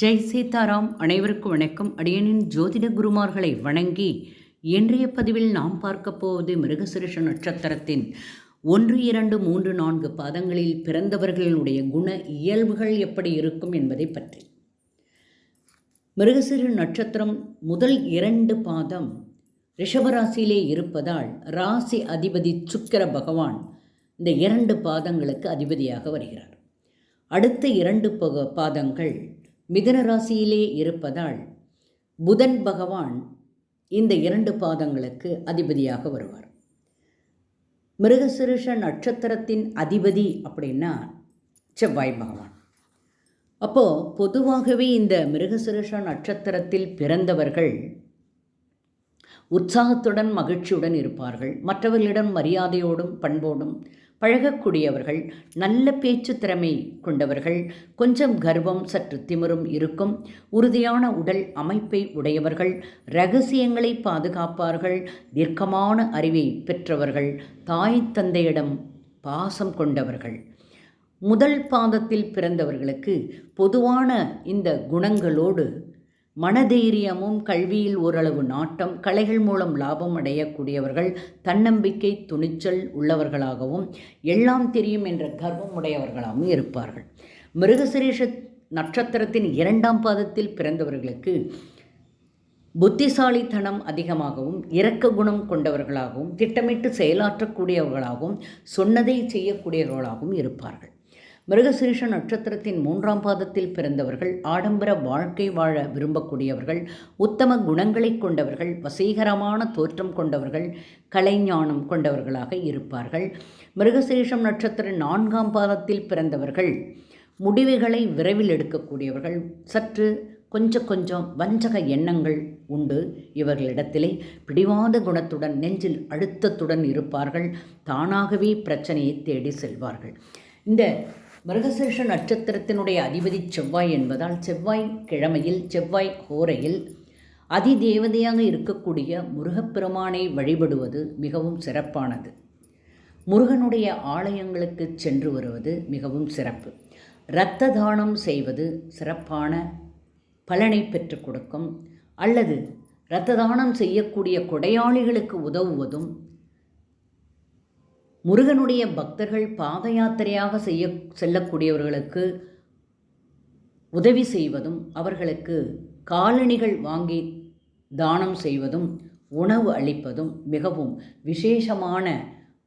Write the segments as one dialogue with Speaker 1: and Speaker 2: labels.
Speaker 1: ஜெய் சீதாராம் அனைவருக்கும் வணக்கம். அடியனின் ஜோதிட குருமார்களை வணங்கி இன்றைய பதிவில் நாம் பார்க்க போவது மிருகசுரேஷ நட்சத்திரத்தின் ஒன்று இரண்டு மூன்று நான்கு பாதங்களில் பிறந்தவர்களுடைய குண இயல்புகள் எப்படி இருக்கும் என்பதை பற்றி. மிருகசிறு நட்சத்திரம் முதல் இரண்டு பாதம் ரிஷபராசியிலே இருப்பதால் ராசி அதிபதி சுக்கிர பகவான் இந்த இரண்டு பாதங்களுக்கு அதிபதியாக வருகிறார். அடுத்த இரண்டு பக பாதங்கள் மிதுன ராசியிலே இருப்பதால் புதன் பகவான் இந்த இரண்டு பாதங்களுக்கு அதிபதியாக வருவார். மிருகசிருஷ நட்சத்திரத்தின் அதிபதி அப்படின்னா செவ்வாய் பகவான். அப்போது பொதுவாகவே இந்த மிருகசிருஷ நட்சத்திரத்தில் பிறந்தவர்கள் உற்சாகத்துடன் மகிழ்ச்சியுடன் இருப்பார்கள். மற்றவர்களிடம் மரியாதையோடும் பண்போடும் பழகக்கூடியவர்கள் நல்ல பேச்சு திறமை கொண்டவர்கள் கொஞ்சம் கர்வம் சற்று திமிரும் இருக்கும் உறுதியான உடல் அமைப்பை உடையவர்கள் ரகசியங்களை பாதுகாப்பார்கள் தீர்க்கமான அறிவை பெற்றவர்கள் தாய் தந்தையிடம் பாசம் கொண்டவர்கள். முதல் பாதத்தில் பிறந்தவர்களுக்கு பொதுவான இந்த குணங்களோடு மனதைரியமும் கல்வியில் ஓரளவு நாட்டம் கலைகள் மூலம் லாபம் அடையக்கூடியவர்கள் தன்னம்பிக்கை துணிச்சல் உள்ளவர்களாகவும் எல்லாம் தெரியும் என்ற கர்வம் உடையவர்களாகவும் இருப்பார்கள். மிருகசிரேஷ நட்சத்திரத்தின் இரண்டாம் பாதத்தில் பிறந்தவர்களுக்கு புத்திசாலித்தனம் அதிகமாகவும் இரக்க குணம் கொண்டவர்களாகவும் திட்டமிட்டு செயலாற்றக்கூடியவர்களாகவும் சொன்னதை செய்யக்கூடியவர்களாகவும் இருப்பார்கள். மிருகசீர்ஷ நட்சத்திரத்தின் மூன்றாம் பாதத்தில் பிறந்தவர்கள் ஆடம்பர வாழ்க்கை வாழ விரும்பக்கூடியவர்கள் உத்தம குணங்களை கொண்டவர்கள் வசீகரமான தோற்றம் கொண்டவர்கள் கலைஞானம் கொண்டவர்களாக இருப்பார்கள். மிருகசீர்ஷம் நட்சத்திர நான்காம் பாதத்தில் பிறந்தவர்கள் முடிவுகளை விரைவில் எடுக்கக்கூடியவர்கள். சற்று கொஞ்சம் கொஞ்சம் வஞ்சக எண்ணங்கள் உண்டு இவர்களிடத்திலே. பிடிவாத குணத்துடன் நெஞ்சில் அழுத்தத்துடன் இருப்பார்கள். தானாகவே பிரச்சனையை தேடி செல்வார்கள். இந்த மிருகசேஷ நட்சத்திரத்தினுடைய அதிபதி செவ்வாய் என்பதால் செவ்வாய் கிழமையில் செவ்வாய் ஹோரையில் அதிதேவதையாக இருக்கக்கூடிய முருகப்பெருமானை வழிபடுவது மிகவும் சிறப்பானது. முருகனுடைய ஆலயங்களுக்கு சென்று வருவது மிகவும் சிறப்பு. இரத்த தானம் செய்வது சிறப்பான பலனை பெற்றுக் கொடுக்கும். அல்லது இரத்த தானம் செய்யக்கூடிய கொடையாளிகளுக்கு உதவுவதும் முருகனுடைய பக்தர்கள் பாத யாத்திரையாக செய்ய செல்லக்கூடியவர்களுக்கு உதவி செய்வதும் அவர்களுக்கு காலணிகள் வாங்கி தானம் செய்வதும் உணவு அளிப்பதும் மிகவும் விசேஷமான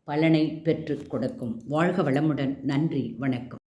Speaker 1: பலனை பெற்று கொடுக்கும். வாழ்க வளமுடன். நன்றி. வணக்கம்.